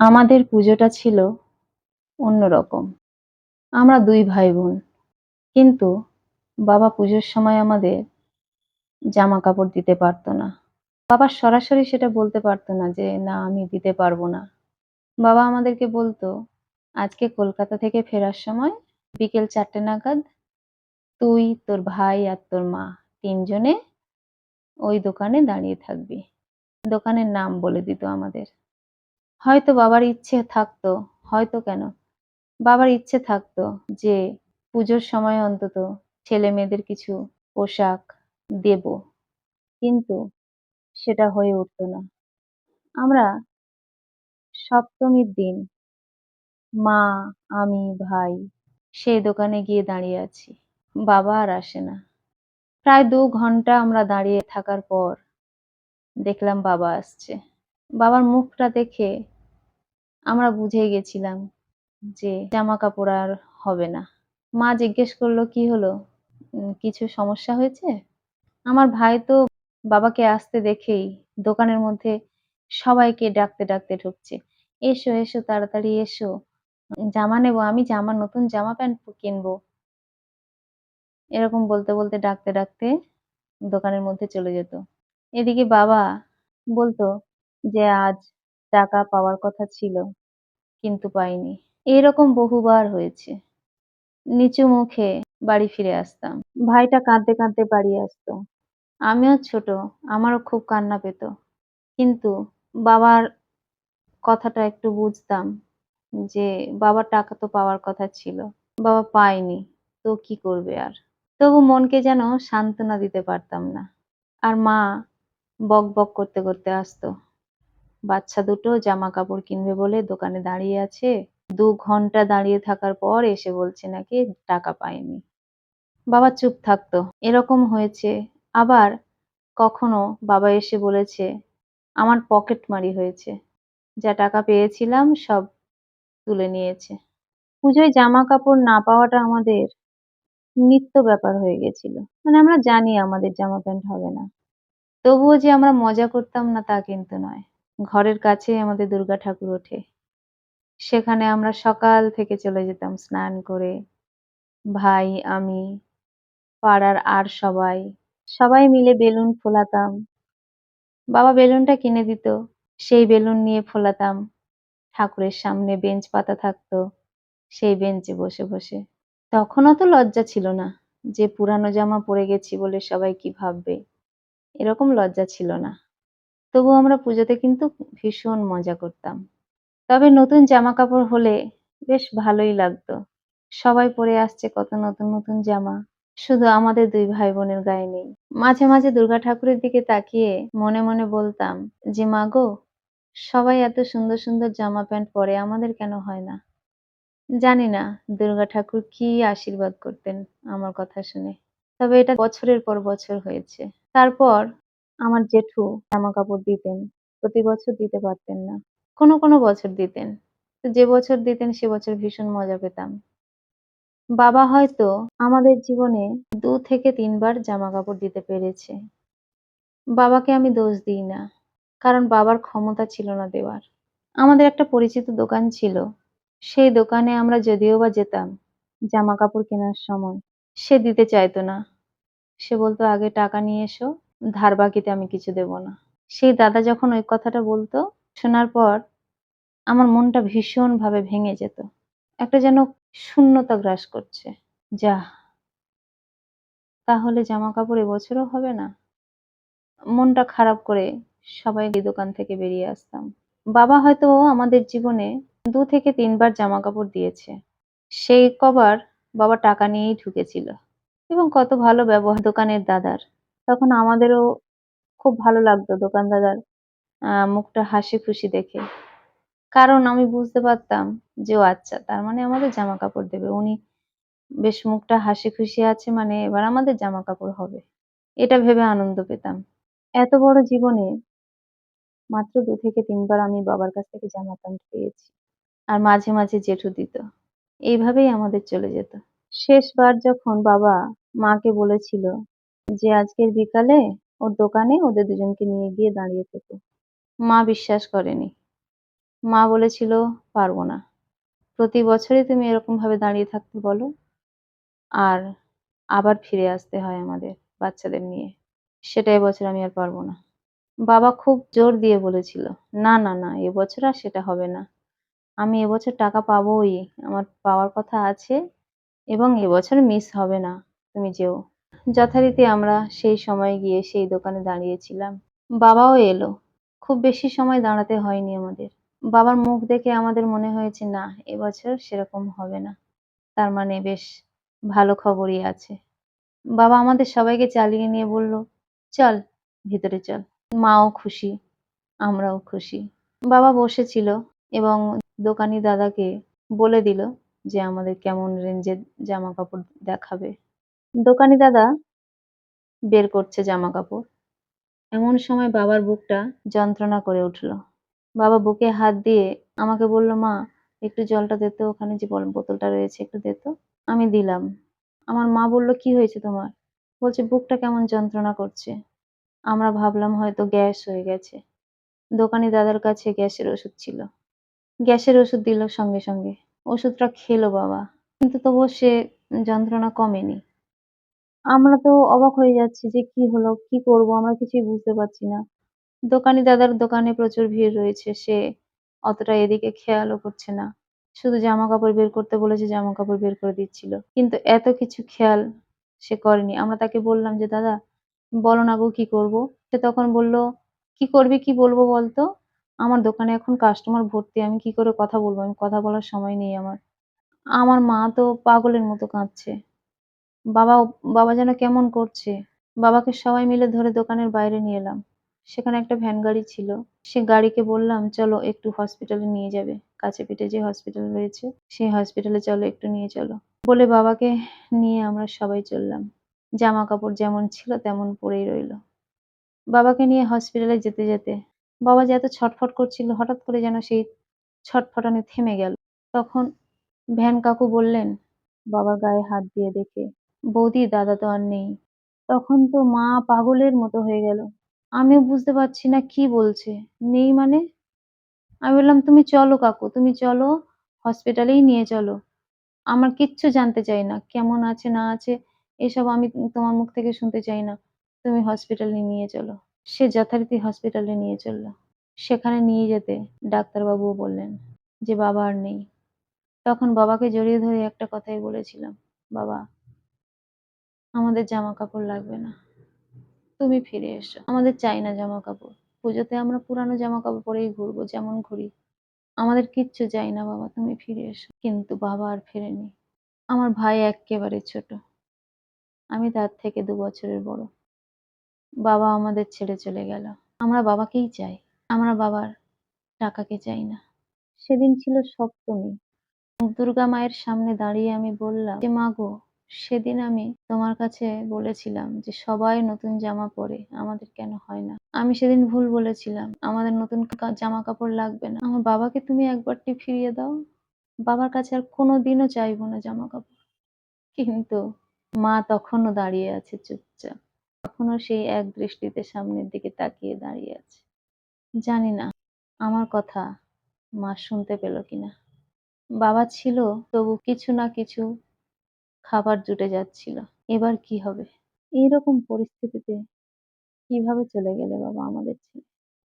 আমাদের পুজোটা ছিল অন্যরকম। আমরা দুই ভাই-বোন। কিন্তু বাবা পুজোর সময় আমাদের জামা-কাপড় দিতে পারতো না। বাবা সরাসরি সেটা বলতে পারতো না যে, "না আমি দিতে পারব না।" বাবা আমাদেরকে বলতো, "আজকে কলকাতা থেকে ফেরার সময় বিকেল চারটে নাগাদ তুই, তোর ভাই আর তোর মা তিনজনে ওই দোকানে দাঁড়িয়ে থাকবি।" দোকানের নাম বলে দিত আমাদের। হয়তো বাবার ইচ্ছে থাকতো, হয়তো কেন, বাবার ইচ্ছে থাকতো যে পুজোর সময় অন্তত ছেলে-মেয়েদের কিছু পোশাক দেব। কিন্তু সেটা হয়ে উঠত না। আমরা সপ্তমীর দিন মা, আমি, ভাই সেই দোকানে গিয়ে দাঁড়িয়ে আছি। বাবা আর আসে না। প্রায় ২ ঘণ্টা আমরা দাঁড়িয়ে থাকার পর দেখলাম বাবা আসছে। বাবার মুখটা দেখে আমরা বুঝে গেছিলাম যে জামা-কাপড় আর হবে না। মা জিজ্ঞেস করল, "কি হলো? কিছু সমস্যা হয়েছে?" আমার ভাই তো বাবাকে আসতে দেখেই দোকানের মধ্যে সবাইকে ডাকতে, ডাকতে ঢুকছে। "এসো, এসো তাড়াতাড়ি এসো। জামা নেব, আমি জামা নতুন জামা প্যান্ট কিনবো।" এরকম বলতে, বলতে ডাকতে, ডাকতে দোকানের মধ্যে চলে যেত। এদিকে বাবা বলতো যে, "আজ টাকা পাওয়ার কথা ছিল, কিন্তু পাইনি।" এরকম বহুবার হয়েছে। নিচু মুখে বাড়ি ফিরে আসতাম। ভাইটা কাঁদতে, কাঁদতে বাড়ি আসতো। আমিও ছোট, আমারও খুব কান্না পেত। কিন্তু বাবার কথাটা একটু বুঝতাম যে বাবার টাকা তো পাওয়ার কথা ছিল। বাবা পায়নি, তো কি করবে আর? তবু মনকে যেন সান্ত্বনা দিতে পারতাম না। আর মা বক বক করতে, করতে আসতো। বাচ্চা দুটো জামা-কাপড় কিনবে বলে দোকানে দাঁড়িয়ে আছে। দু ঘণ্টা দাঁড়িয়ে থাকার পর এসে বলছে নাকি টাকা পায়নি। বাবা চুপ থাকতো। এরকম হয়েছে। আবার কখনো বাবা এসে বলেছে, "আমার পকেটমারি হয়েছে। যা টাকা পেয়েছিলাম সব তুলে নিয়েছে।" পুজোয় জামা-কাপড় না পাওয়াটা আমাদের নিত্য ব্যাপার হয়ে গেছিল। মানে আমরা জানি আমাদের জামা প্যান্ট হবে না। তবুও যে আমরা মজা করতাম না তা কিন্তু নয়। ঘরের কাছেই আমাদের দুর্গা ঠাকুর ওঠে। সেখানে আমরা সকাল থেকে চলে যেতাম স্নান করে। ভাই, আমি, পাড়ার আর সবাই, সবাই মিলে বেলুন ফোলাতাম। বাবা বেলুনটা কিনে দিত। সেই বেলুন নিয়ে ফোলাতাম। ঠাকুরের সামনে বেঞ্চ পাতা থাকতো। সেই বেঞ্চে বসে, বসে। তখন অত লজ্জা ছিল না যে পুরানো জামা পরে গেছি বলে সবাই কি ভাববে। এরকম লজ্জা ছিল না। তবু আমরা পুজোতে কিন্তু ভীষণ মজা করতাম। তবে নতুন জামা-কাপড় হলে বেশ ভালোই লাগতো। সবাই পরে আসছে কত নতুন, নতুন জামা। শুধু আমাদের দুই ভাই-বোনের গায়ে নেই। মাঝে, মাঝে দুর্গা ঠাকুরের দিকে তাকিয়ে মনে, মনে বলতাম যে, মা গো সবাই এত সুন্দর, সুন্দর জামা প্যান্ট পরে, আমাদের কেন হয় না?" জানি না দুর্গা ঠাকুর কি আশীর্বাদ করতেন আমার কথা শুনে। তবে এটা বছরের পর বছর হয়েছে। তারপর আমার জেঠু জামা-কাপড় দিতেন। প্রতি বছর দিতে পারতেন না। কোনো, কোনো বছর দিতেন। তো যে বছর দিতেন সে বছর ভীষণ মজা পেতাম। বাবা হয়তো আমাদের জীবনে ২ থেকে ৩ বার জামা-কাপড় দিতে পেরেছে। বাবাকে আমি দোষ দিই না। কারণ বাবার ক্ষমতা ছিল না দেওয়ার। আমাদের একটা পরিচিত দোকান ছিল। সেই দোকানে আমরা যদিও বা যেতাম জামা-কাপড় কেনার সময়, সে দিতে চাইতো না। সে বলতো, "আগে টাকা নিয়ে এসো, ধার বাকিতে আমি কিছু দেব না।" সেই দাদা যখন ওই কথাটা বলতো, শোনার পর আমার মনটা ভীষণভাবে ভেঙে যেত। একটা যেন শূন্যতা গ্রাস করছে। যা তাহলে জামা-কাপড় এবছরও হবে না? মনটা খারাপ করে সবাই এই দোকান থেকে বেরিয়ে আসতাম। বাবা হয়তো আমাদের জীবনে দু থেকে তিনবার জামা-কাপড় দিয়েছে। সেই কবার বাবা টাকা নিয়েই ঢুকেছিল। এবং কত ভালো ব্যবহার দোকানের দাদার। তখন আমাদেরও খুব ভালো লাগতো দোকান দাদার মুখটা হাসি খুশি দেখে। কারণ আমি বুঝতে পারতাম যে ও আচ্ছা তার মানে আমাদের জামা-কাপড় দেবে। উনি বেশ মুখটা হাসি খুশি আছে মানে এবার আমাদের জামা-কাপড় হবে। এটা ভেবে আনন্দ পেতাম। এত বড় জীবনে মাত্র দু থেকে তিনবার আমি বাবার কাছ থেকে জামা প্যান্ট পেয়েছি। আর মাঝে, মাঝে জেঠু দিত। এইভাবেই আমাদের চলে যেত। শেষবার যখন বাবা মাকে বলেছিল যে আজকের বিকালে ওর দোকানে ওদের দুজনকে নিয়ে গিয়ে দাঁড়িয়ে থেকো। মা বিশ্বাস করেনি। মা বলেছিল, পারব না। প্রতি বছরই তুমি এরকম ভাবে দাঁড়িয়ে থাকতে বলো। আর আবার ফিরে আসতে হয় আমাদের বাচ্চাদের নিয়ে। সেটা এবছর আমি আর পারব না। বাবা খুব জোর দিয়ে বলেছিল, না না না, এবছর আর সেটা হবে না। আমি এবছর টাকা পাবোই, আমার পাওয়ার কথা আছে এবং এবছর মিস হবে না। তুমি যেও। যথারীতি আমরা সেই সময় গিয়ে সেই দোকানে দাঁড়িয়েছিলাম। বাবাও এলো। খুব বেশি সময় দাঁড়াতে হয়নি আমাদের। বাবার মুখ দেখে আমাদের মনে হয়েছে, না, এবছর সেরকম হবে না। তার মানে বেশ ভালো খবরই আছে। বাবা আমাদের সবাইকে চালিয়ে নিয়ে বলল, চল, ভিতরে চল। মাও খুশি, আমরাও খুশি। বাবা বসেছিল এবং দোকানি দাদাকে বলে দিল যে, আমাদের কেমন রেঞ্জের জামা কাপড় দেখাবে? দোকানি দাদা বের করছে জামা কাপড় এমন সময় বাবার বুকটা যন্ত্রণা করে উঠল। বাবা বুকে হাত দিয়ে আমাকে বলল, মা, একটু জলটা দে তো, ওখানে যে বল, বোতলটা রয়েছে, একটু দে তো। আমি দিলাম। আমার মা বলল, কি হয়েছে তোমার? বলছে, বুকটা কেমন যন্ত্রণা করছে। আমরা ভাবলাম হয়তো গ্যাস হয়ে গেছে। দোকানি দাদার কাছে গ্যাসের ওষুধ ছিল। গ্যাসের ওষুধ দিল সঙ্গে সঙ্গে। ওষুধটা খেলো বাবা। কিন্তু তবুও সে যন্ত্রণা কমেনি। আমরা তো অবাক হয়ে যাচ্ছি যে কি হলো, কি করব? আমরা কিছুই বুঝতে পারছি না। দোকানি দাদার দোকানে প্রচুর ভিড় রয়েছে, সে অতটা এদিকে খেয়ালও করছে না। শুধু জামা কাপড় বের করতে বলেছে জামা কাপড় বের করে দিচ্ছিল। কিন্তু এত কিছু খেয়াল সে করেনি। আমরা তাকে বললাম যে, দাদা, বলো না গো কি করব? সে তখন বলল, কি করবি, কি বলব বলতো? আমার দোকানে এখন কাস্টমার ভর্তি, আমি কি করে কথা বলব? আমি কথা বলার সময় নেই আমার। আমার মা তো পাগলের মতো কাঁদছে। বাবা বাবা যেন কেমন করছে। বাবাকে সবাই মিলে ধরে দোকানের বাইরে নিয়ে এলাম। সেখানে একটা ভ্যান গাড়ি ছিল। সে গাড়িকে বললাম, চলো একটু হসপিটালে নিয়ে যাবে। কাছে পিঠে যে হসপিটাল রয়েছে, সেই হসপিটালে চলো, একটু নিয়ে চলো। বলে বাবাকে নিয়ে আমরা সবাই চললাম। জামা কাপড় যেমন ছিল, তেমন পরেই রইল। বাবাকে নিয়ে হসপিটালে যেতে যেতে বাবা যে এত ছটফট করছিল, হঠাৎ করে যেন সেই ছটফটানি থেমে গেল। তখন ভ্যান কাকু বললেন, বাবার গায়ে হাত দিয়ে দেখে। বৌদি, দাদা তো আর নেই। তখন তো মা পাগলের মতো হয়ে গেল। আমিও বুঝতে পারছি না কি বলছে। নেই মানে? আমি বললাম, তুমি চলো কাকু, তুমি চলো হসপিটালেই নিয়ে চলো। আমার কিচ্ছু জানতে চাই না, কেমন আছে, না আছে, এসব আমি তোমার মুখ থেকে শুনতে চাই না। তুমি হসপিটালে নিয়ে চলো। সে যথারীতি হসপিটালে নিয়ে চলল। সেখানে নিয়ে যেতে ডাক্তারবাবুও বললেন যে, বাবা আর নেই। তখন বাবাকে জড়িয়ে ধরে একটা কথাই বলেছিলাম, বাবা আমাদের জামা কাপড় লাগবে না। তুমি ফিরে এসো। আমাদের চাই না জামা কাপড় পুজোতে আমরা পুরানো জামা কাপড় পরেই ঘুরবো, যেমন ঘুরি। আমাদের কিচ্ছু চাই না বাবা, তুমি ফিরে এসো। কিন্তু বাবা আর ফেরেনি। আমার ভাই এক্কেবারে ছোট। আমি তার থেকে দু বছরের বড়। বাবা আমাদের ছেড়ে চলে গেল। আমরা বাবাকেই চাই। আমরা বাবার টাকাকে চাই না। সেদিন ছিল সপ্তমী। দুর্গা মায়ের সামনে দাঁড়িয়ে আমি বললাম যে মা গো সেদিন আমি তোমার কাছে বলেছিলাম যে সবাই নতুন জামা পরে আমাদের কেন হয় না। আমি সেদিন ভুল বলেছিলাম, আমাদের নতুন জামা কাপড় লাগবে না। আমার বাবাকে তুমি একবারটি ফিরিয়ে দাও, বাবার কাছে আর কোনোদিনও চাইব না জামা কাপড় কিন্তু মা তখনও দাঁড়িয়ে আছে চুপচাপ। তখনও সেই এক দৃষ্টিতে সামনের দিকে তাকিয়ে দাঁড়িয়ে আছে। জানি না, আমার কথা মা শুনতে পেল কিনা। বাবা ছিল তবু কিছু না কিছু খাবার জুটে যাচ্ছিল। এবার কি হবে? এইরকম পরিস্থিতিতে কীভাবে চলে গেলে বাবা আমাদের ছেড়ে